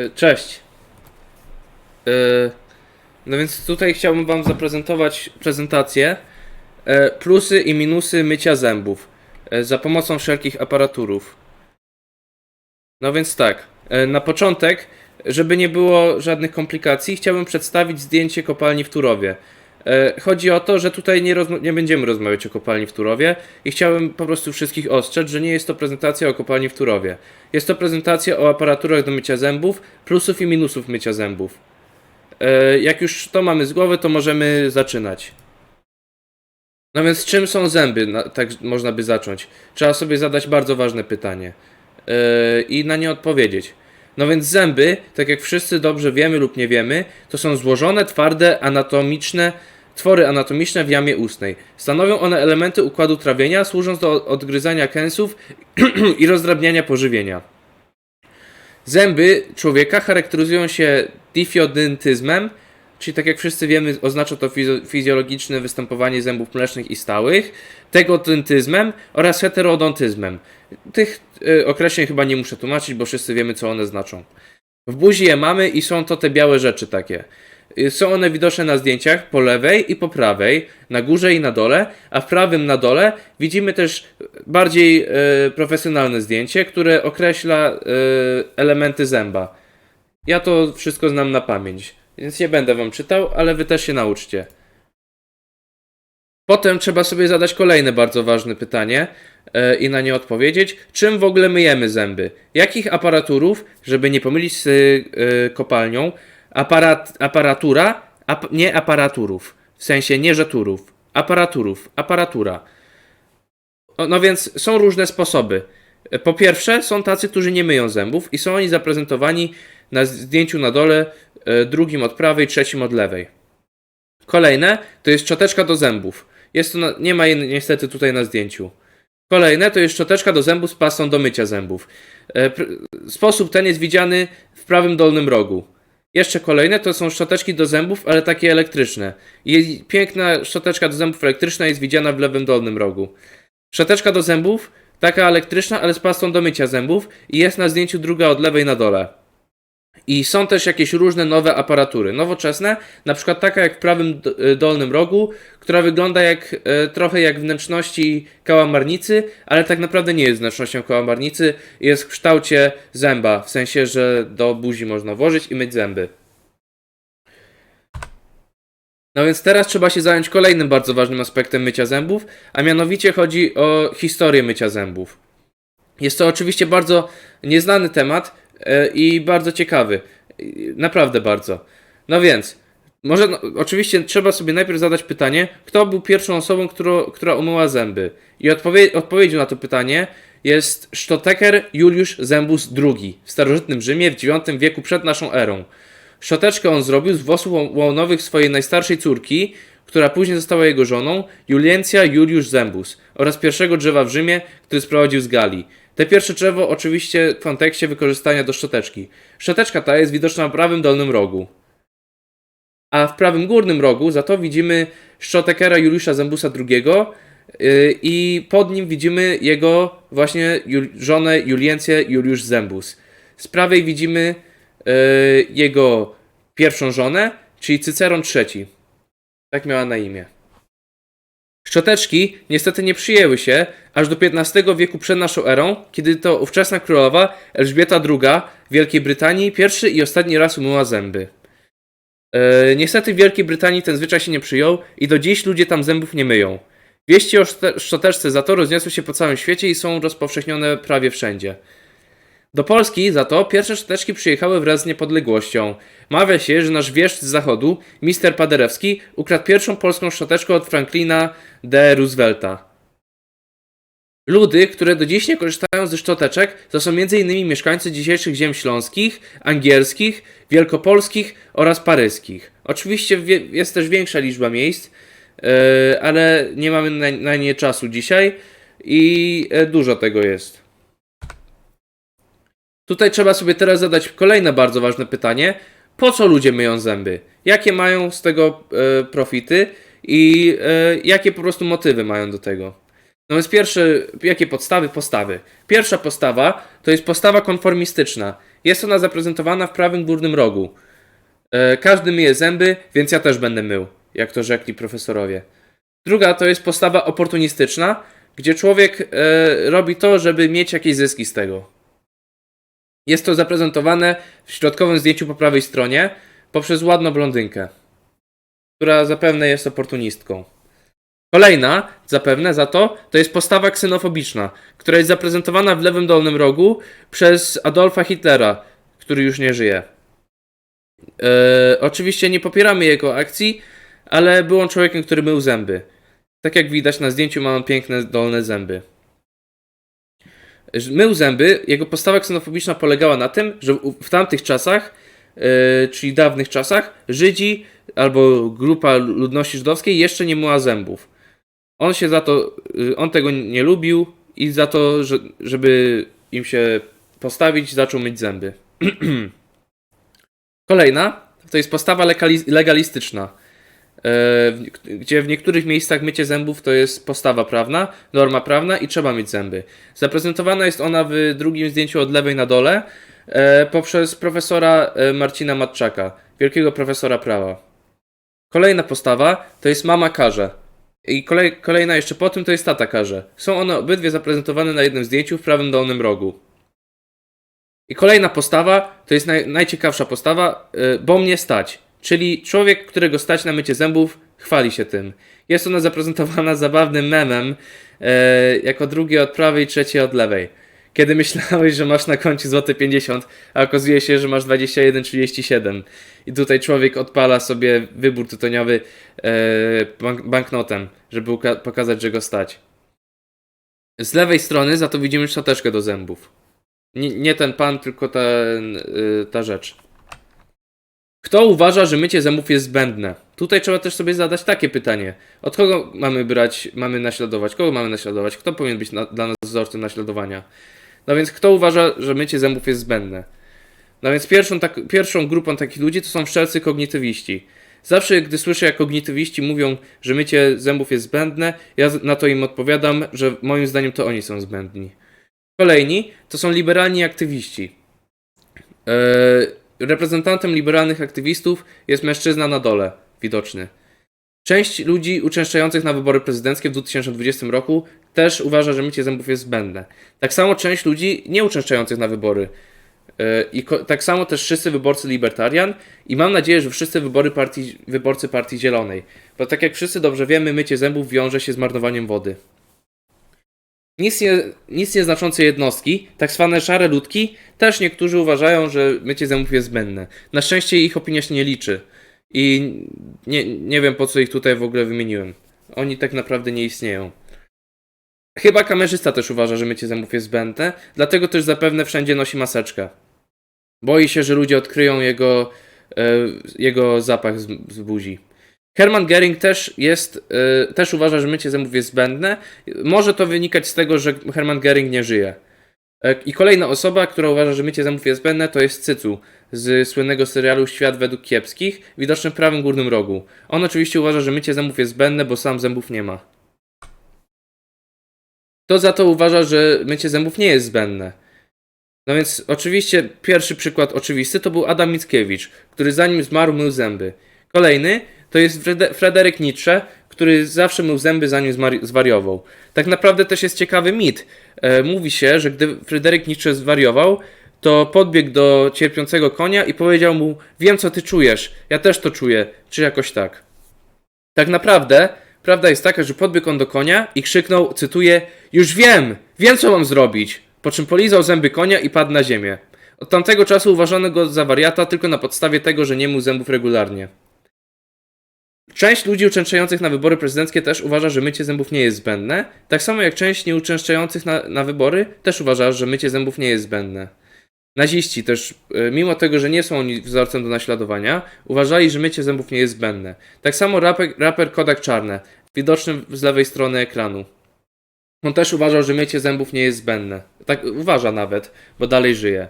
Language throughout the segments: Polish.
E, Cześć. E, No więc tutaj chciałbym Wam zaprezentować prezentację e, plusy i minusy mycia zębów za pomocą wszelkich aparaturów. No więc tak, na początek, żeby nie było żadnych komplikacji, chciałbym przedstawić zdjęcie kopalni w Turowie. E, Chodzi o to, że tutaj nie, nie będziemy rozmawiać o kopalni w Turowie i chciałem po prostu wszystkich ostrzec, że nie jest to prezentacja o kopalni w Turowie. Jest to prezentacja o aparaturach do mycia zębów, plusów i minusów mycia zębów. E, Jak już to mamy z głowy, to możemy zaczynać. No więc czym są zęby? Tak można by zacząć. Trzeba sobie zadać bardzo ważne pytanie e, i na nie odpowiedzieć. No więc zęby, tak jak wszyscy dobrze wiemy lub nie wiemy, to są złożone, twarde, anatomiczne twory anatomiczne w jamie ustnej. Stanowią one elementy układu trawienia, służąc do odgryzania kęsów i rozdrabniania pożywienia. Zęby człowieka charakteryzują się difjodyntyzmem, czyli tak jak wszyscy wiemy, oznacza to fizjologiczne występowanie zębów mlecznych i stałych, tegodyntyzmem oraz heterodontyzmem. Tych y, określeń chyba nie muszę tłumaczyć, bo wszyscy wiemy, co one znaczą. W buzi je mamy i są to te białe rzeczy takie. Y, Są one widoczne na zdjęciach po lewej i po prawej, na górze i na dole, a w prawym na dole widzimy też bardziej e, profesjonalne zdjęcie, które określa e, elementy zęba. Ja to wszystko znam na pamięć, więc nie będę wam czytał, ale wy też się nauczcie. Potem trzeba sobie zadać kolejne bardzo ważne pytanie i na nie odpowiedzieć. Czym w ogóle myjemy zęby? Jakich aparaturów, żeby nie pomylić z kopalnią, aparat, aparatura, ap, nie aparaturów, w sensie nie żeturów, aparaturów, aparatura. No więc są różne sposoby. Po pierwsze, są tacy, którzy nie myją zębów i są oni zaprezentowani na zdjęciu na dole, e, drugim od prawej, trzecim od lewej. Kolejne to jest szczoteczka do zębów. Jest to na, nie ma jej niestety tutaj na zdjęciu. Kolejne to jest szczoteczka do zębów z pastą do mycia zębów. E, sposób ten jest widziany w prawym dolnym rogu. Jeszcze kolejne to są szczoteczki do zębów, ale takie elektryczne. Piękna szczoteczka do zębów elektryczna jest widziana w lewym dolnym rogu. Szczoteczka do zębów, taka elektryczna, ale z pastą do mycia zębów i jest na zdjęciu druga od lewej na dole. I są też jakieś różne nowe aparatury, nowoczesne, na przykład taka jak w prawym y, dolnym rogu, która wygląda jak e, trochę jak wnętrzności kałamarnicy, ale tak naprawdę nie jest wnętrznością kałamarnicy, jest w kształcie zęba, w sensie, że do buzi można włożyć i myć zęby. No więc teraz trzeba się zająć kolejnym bardzo ważnym aspektem mycia zębów, a mianowicie chodzi o historię mycia zębów. Jest to oczywiście bardzo nieznany temat e, i bardzo ciekawy. Naprawdę bardzo. No więc, może no, oczywiście trzeba sobie najpierw zadać pytanie, kto był pierwszą osobą, która, która umyła zęby. I odpowie, odpowiedzią na to pytanie jest Sztoteker Juliusz Zembus II w starożytnym Rzymie w IX wieku przed naszą erą. Szczoteczkę on zrobił z włosów ło- łonowych swojej najstarszej córki, która później została jego żoną, Juliencja Juliusz Zembus, oraz pierwszego drzewa w Rzymie, który sprowadził z Galii. Te pierwsze drzewo oczywiście w kontekście wykorzystania do szczoteczki. Szczoteczka ta jest widoczna w prawym dolnym rogu. A w prawym górnym rogu za to widzimy szczotekera Juliusza Zembusa II yy, i pod nim widzimy jego właśnie żonę Juliencję Juliusz Zembus. Z prawej widzimy yy, jego pierwszą żonę, czyli Cyceron III. Tak miała na imię. Szczoteczki niestety nie przyjęły się aż do XV wieku przed naszą erą, kiedy to ówczesna królowa Elżbieta II Wielkiej Brytanii pierwszy i ostatni raz umyła zęby. E, niestety w Wielkiej Brytanii ten zwyczaj się nie przyjął i do dziś ludzie tam zębów nie myją. Wieści o szczoteczce za to rozniosły się po całym świecie i są rozpowszechnione prawie wszędzie. Do Polski za to pierwsze szczoteczki przyjechały wraz z niepodległością. Mawia się, że nasz wieszcz z zachodu, mister Paderewski, ukradł pierwszą polską szczoteczkę od Franklina D. Roosevelta. Ludy, które do dziś nie korzystają ze szczoteczek, to są m.in. mieszkańcy dzisiejszych ziem śląskich, angielskich, wielkopolskich oraz paryskich. Oczywiście jest też większa liczba miejsc, e, ale nie mamy na, na nie czasu dzisiaj i e, dużo tego jest. Tutaj trzeba sobie teraz zadać kolejne bardzo ważne pytanie. Po co ludzie myją zęby? Jakie mają z tego e, profity i e, jakie po prostu motywy mają do tego? No więc pierwsze, jakie podstawy? Postawy. Pierwsza postawa to jest postawa konformistyczna. Jest ona zaprezentowana w prawym górnym rogu. E, każdy myje zęby, więc ja też będę mył, jak to rzekli profesorowie. Druga to jest postawa oportunistyczna, gdzie człowiek e, robi to, żeby mieć jakieś zyski z tego. Jest to zaprezentowane w środkowym zdjęciu po prawej stronie poprzez ładną blondynkę, która zapewne jest oportunistką. Kolejna, zapewne za to, to jest postawa ksenofobiczna, która jest zaprezentowana w lewym dolnym rogu przez Adolfa Hitlera, który już nie żyje. E, oczywiście nie popieramy jego akcji, ale był on człowiekiem, który mył zęby. Tak jak widać na zdjęciu, ma on piękne dolne zęby. Mył zęby, jego postawa ksenofobiczna polegała na tym, że w tamtych czasach, e, czyli dawnych czasach, Żydzi albo grupa ludności żydowskiej jeszcze nie myła zębów. On się za to, y, on tego nie lubił i za to, że, żeby im się postawić, zaczął myć zęby. Kolejna to jest postawa legalistyczna, e, gdzie w niektórych miejscach mycie zębów to jest postawa prawna, norma prawna i trzeba mieć zęby. Zaprezentowana jest ona w drugim zdjęciu od lewej na dole e, poprzez profesora e, Marcina Matczaka, wielkiego profesora prawa. Kolejna postawa to jest mama karze. I kolej, kolejna jeszcze po tym to jest tata karze. Są one obydwie zaprezentowane na jednym zdjęciu w prawym dolnym rogu. I kolejna postawa to jest naj, najciekawsza postawa, bo mnie stać. Czyli człowiek, którego stać na mycie zębów, chwali się tym. Jest ona zaprezentowana zabawnym memem, e, jako drugie od prawej, trzecie od lewej. Kiedy myślałeś, że masz na koncie złote 50, a okazuje się, że masz 21,37. I tutaj człowiek odpala sobie wybór tytoniowy e, bank, banknotem, żeby pokazać, że go stać. Z lewej strony za to widzimy szczoteczkę do zębów. Nie, nie ten pan, tylko ten, y, ta rzecz. Kto uważa, że mycie zębów jest zbędne? Tutaj trzeba też sobie zadać takie pytanie. Od kogo mamy brać, mamy naśladować? Kogo mamy naśladować? Kto powinien być na, dla nas wzorcem naśladowania? No więc kto uważa, że mycie zębów jest zbędne? No więc pierwszą, tak, pierwszą grupą takich ludzi to są wszelcy kognitywiści. Zawsze, gdy słyszę, jak kognitywiści mówią, że mycie zębów jest zbędne, ja na to im odpowiadam, że moim zdaniem to oni są zbędni. Kolejni to są liberalni aktywiści. Eee, reprezentantem liberalnych aktywistów jest mężczyzna na dole, widoczny. Część ludzi uczęszczających na wybory prezydenckie w 2020 roku też uważa, że mycie zębów jest zbędne. Tak samo część ludzi nie uczęszczających na wybory. Eee, I tak samo też wszyscy wyborcy libertarian i mam nadzieję, że wszyscy wybory partii, wyborcy Partii Zielonej. Bo tak jak wszyscy dobrze wiemy, mycie zębów wiąże się z marnowaniem wody. Nic, nie, nic nieznaczące jednostki, tak zwane szare ludki, też niektórzy uważają, że mycie zębów jest zbędne. Na szczęście ich opinia się nie liczy. I nie, nie wiem po co ich tutaj w ogóle wymieniłem. Oni tak naprawdę nie istnieją. Chyba kamerzysta też uważa, że mycie zębów jest zbędne, dlatego też zapewne wszędzie nosi maseczkę. Boi się, że ludzie odkryją jego, e, jego zapach z, z buzi. Hermann Gering też jest, e, też uważa, że mycie zębów jest zbędne. Może to wynikać z tego, że Hermann Gering nie żyje. E, I kolejna osoba, która uważa, że mycie zębów jest zbędne, to jest Cycu z słynnego serialu Świat według kiepskich, widoczny w prawym górnym rogu. On oczywiście uważa, że mycie zębów jest zbędne, bo sam zębów nie ma. To za to uważa, że mycie zębów nie jest zbędne. No więc oczywiście pierwszy przykład oczywisty to był Adam Mickiewicz, który zanim zmarł mył zęby. Kolejny to jest Frede- Fryderyk Nietzsche, który zawsze mył zęby zanim zwariował. Tak naprawdę też jest ciekawy mit. E, mówi się, że gdy Fryderyk Nietzsche zwariował, to podbiegł do cierpiącego konia i powiedział mu: Wiem, co ty czujesz, ja też to czuję, czy jakoś tak. Tak naprawdę, prawda jest taka, że podbiegł on do konia i krzyknął, cytuję: Już wiem, wiem, co mam zrobić. Po czym polizał zęby konia i padł na ziemię. Od tamtego czasu uważano go za wariata tylko na podstawie tego, że nie mył zębów regularnie. Część ludzi uczęszczających na wybory prezydenckie też uważa, że mycie zębów nie jest zbędne, tak samo jak część nieuczęszczających na, na wybory też uważa, że mycie zębów nie jest zbędne. Naziści też, e, mimo tego, że nie są oni wzorcem do naśladowania, uważali, że mycie zębów nie jest zbędne. Tak samo raper, raper Kodak Czarne, widoczny z lewej strony ekranu. On też uważał, że mycie zębów nie jest zbędne. Tak uważa nawet, bo dalej żyje.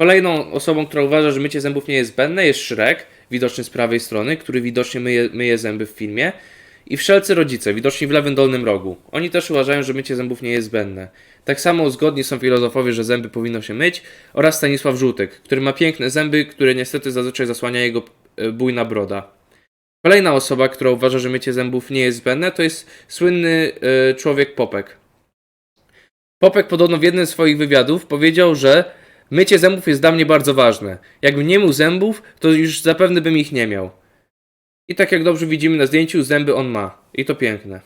Kolejną osobą, która uważa, że mycie zębów nie jest zbędne jest Shrek, widoczny z prawej strony, który widocznie myje, myje zęby w filmie. i wszelcy rodzice, widoczni w lewym dolnym rogu. Oni też uważają, że mycie zębów nie jest zbędne. Tak samo zgodni są filozofowie, że zęby powinno się myć oraz Stanisław Żółtek, który ma piękne zęby, które niestety zazwyczaj zasłania jego e, bujna broda. Kolejna osoba, która uważa, że mycie zębów nie jest zbędne, to jest słynny e, człowiek Popek. Popek podobno w jednym z swoich wywiadów powiedział, że mycie zębów jest dla mnie bardzo ważne. Jakbym nie mył zębów, to już zapewne bym ich nie miał. I tak jak dobrze widzimy na zdjęciu, zęby on ma. I to piękne.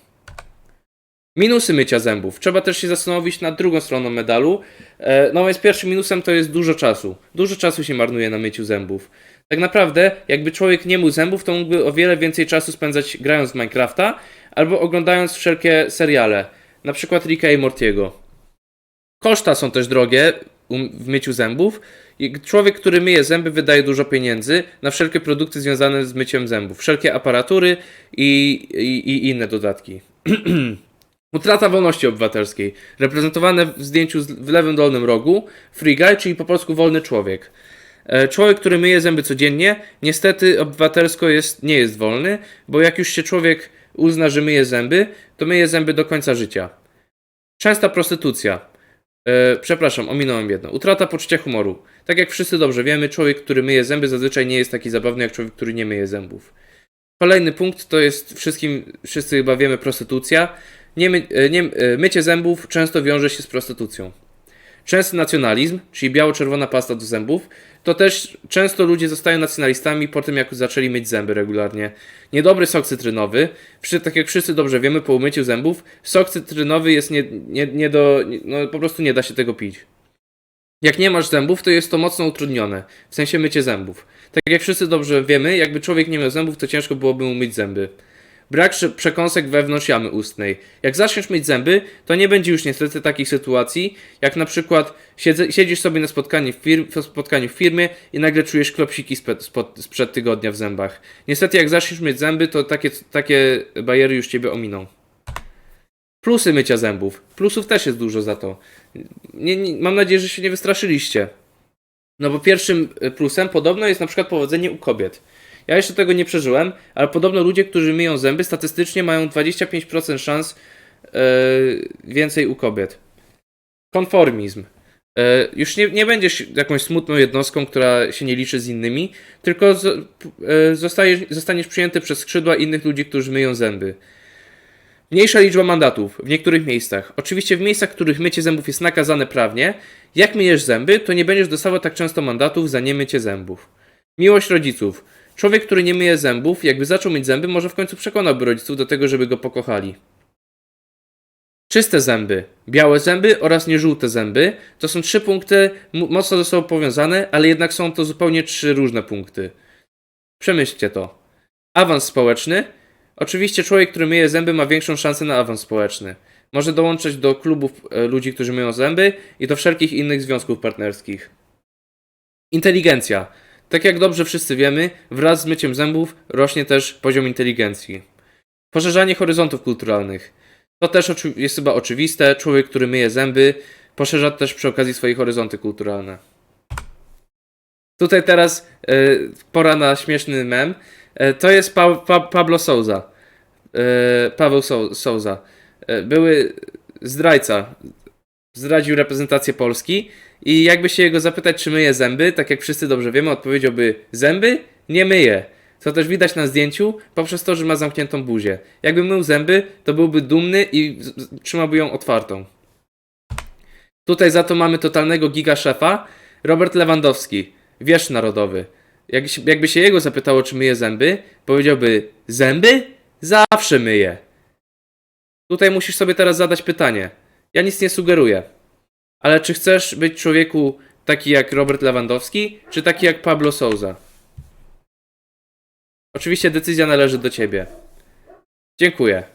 Minusy mycia zębów. Trzeba też się zastanowić nad drugą stroną medalu. E, No więc pierwszym minusem to jest dużo czasu. Dużo czasu się marnuje na myciu zębów. Tak naprawdę, jakby człowiek nie mył zębów, to mógłby o wiele więcej czasu spędzać grając w Minecrafta albo oglądając wszelkie seriale. Na przykład Ricka i Mortiego. Koszta są też drogie w myciu zębów. Człowiek, który myje zęby, wydaje dużo pieniędzy na wszelkie produkty związane z myciem zębów. Wszelkie aparatury i, i, i inne dodatki. Utrata wolności obywatelskiej. Reprezentowane w zdjęciu w lewym dolnym rogu free guy, czyli po polsku wolny człowiek. E, Człowiek, który myje zęby codziennie, niestety obywatelsko jest, nie jest wolny, bo jak już się człowiek uzna, że myje zęby, to myje zęby do końca życia. Częsta prostytucja. E, przepraszam, ominąłem jedno. Utrata poczucia humoru. Tak jak wszyscy dobrze wiemy, człowiek, który myje zęby, zazwyczaj nie jest taki zabawny jak człowiek, który nie myje zębów. Kolejny punkt to jest wszystkim, wszyscy chyba wiemy, prostytucja. Nie my, e, nie, e, mycie zębów często wiąże się z prostytucją. Częsty nacjonalizm, czyli biało-czerwona pasta do zębów, to też często ludzie zostają nacjonalistami po tym, jak zaczęli myć zęby regularnie. Niedobry sok cytrynowy, tak jak wszyscy dobrze wiemy po umyciu zębów, sok cytrynowy jest nie, nie, nie do, no po prostu nie da się tego pić. Jak nie masz zębów, to jest to mocno utrudnione, w sensie mycie zębów. Tak jak wszyscy dobrze wiemy, jakby człowiek nie miał zębów, to ciężko byłoby mu myć zęby. Brak prze- przekąsek wewnątrz jamy ustnej. Jak zaczniesz myć zęby, to nie będzie już niestety takich sytuacji, jak na przykład siedze, siedzisz sobie na spotkaniu w, fir- w spotkaniu w firmie i nagle czujesz klopsiki sped, spod, sprzed tygodnia w zębach. Niestety jak zaczniesz myć zęby, to takie, takie bariery już ciebie ominą. Plusy mycia zębów. Plusów też jest dużo za to. Nie, nie, mam nadzieję, że się nie wystraszyliście. No bo pierwszym y, plusem podobno jest na przykład powodzenie u kobiet. Ja jeszcze tego nie przeżyłem, ale podobno ludzie, którzy myją zęby, statystycznie mają 25% szans e, więcej u kobiet. Konformizm. E, już nie, nie będziesz jakąś smutną jednostką, która się nie liczy z innymi, tylko z, e, zostajesz, zostaniesz przyjęty przez skrzydła innych ludzi, którzy myją zęby. Mniejsza liczba mandatów w niektórych miejscach. Oczywiście w miejscach, w których mycie zębów jest nakazane prawnie, jak myjesz zęby, to nie będziesz dostawał tak często mandatów za niemycie zębów. Miłość rodziców. Człowiek, który nie myje zębów, jakby zaczął myć zęby, może w końcu przekonałby rodziców do tego, żeby go pokochali. Czyste zęby, białe zęby oraz nieżółte zęby to są trzy punkty mocno ze sobą powiązane, ale jednak są to zupełnie trzy różne punkty. Przemyślcie to. Awans społeczny. Oczywiście człowiek, który myje zęby ma większą szansę na awans społeczny. Może dołączyć do klubów e, ludzi, którzy myją zęby i do wszelkich innych związków partnerskich. Inteligencja. Tak jak dobrze wszyscy wiemy, wraz z myciem zębów rośnie też poziom inteligencji. Poszerzanie horyzontów kulturalnych. To też jest chyba oczywiste. Człowiek, który myje zęby, poszerza też przy okazji swoje horyzonty kulturalne. Tutaj teraz e, pora na śmieszny mem. E, to jest pa- pa- Pablo Souza. E, Paweł Sou- Souza. Były zdrajca. Zdradził reprezentację Polski i jakby się jego zapytać, czy myje zęby, tak jak wszyscy dobrze wiemy, odpowiedziałby zęby? Nie myje. Co też widać na zdjęciu poprzez to, że ma zamkniętą buzię. Jakby mył zęby, to byłby dumny i trzymałby ją otwartą. Tutaj za to mamy totalnego giga szefa, Robert Lewandowski, wiersz narodowy. Jak, jakby się jego zapytało, czy myje zęby, powiedziałby zęby? Zawsze myję. Tutaj musisz sobie teraz zadać pytanie. Ja nic nie sugeruję. Ale czy chcesz być człowieku taki jak Robert Lewandowski, czy taki jak Pablo Souza? Oczywiście decyzja należy do ciebie. Dziękuję.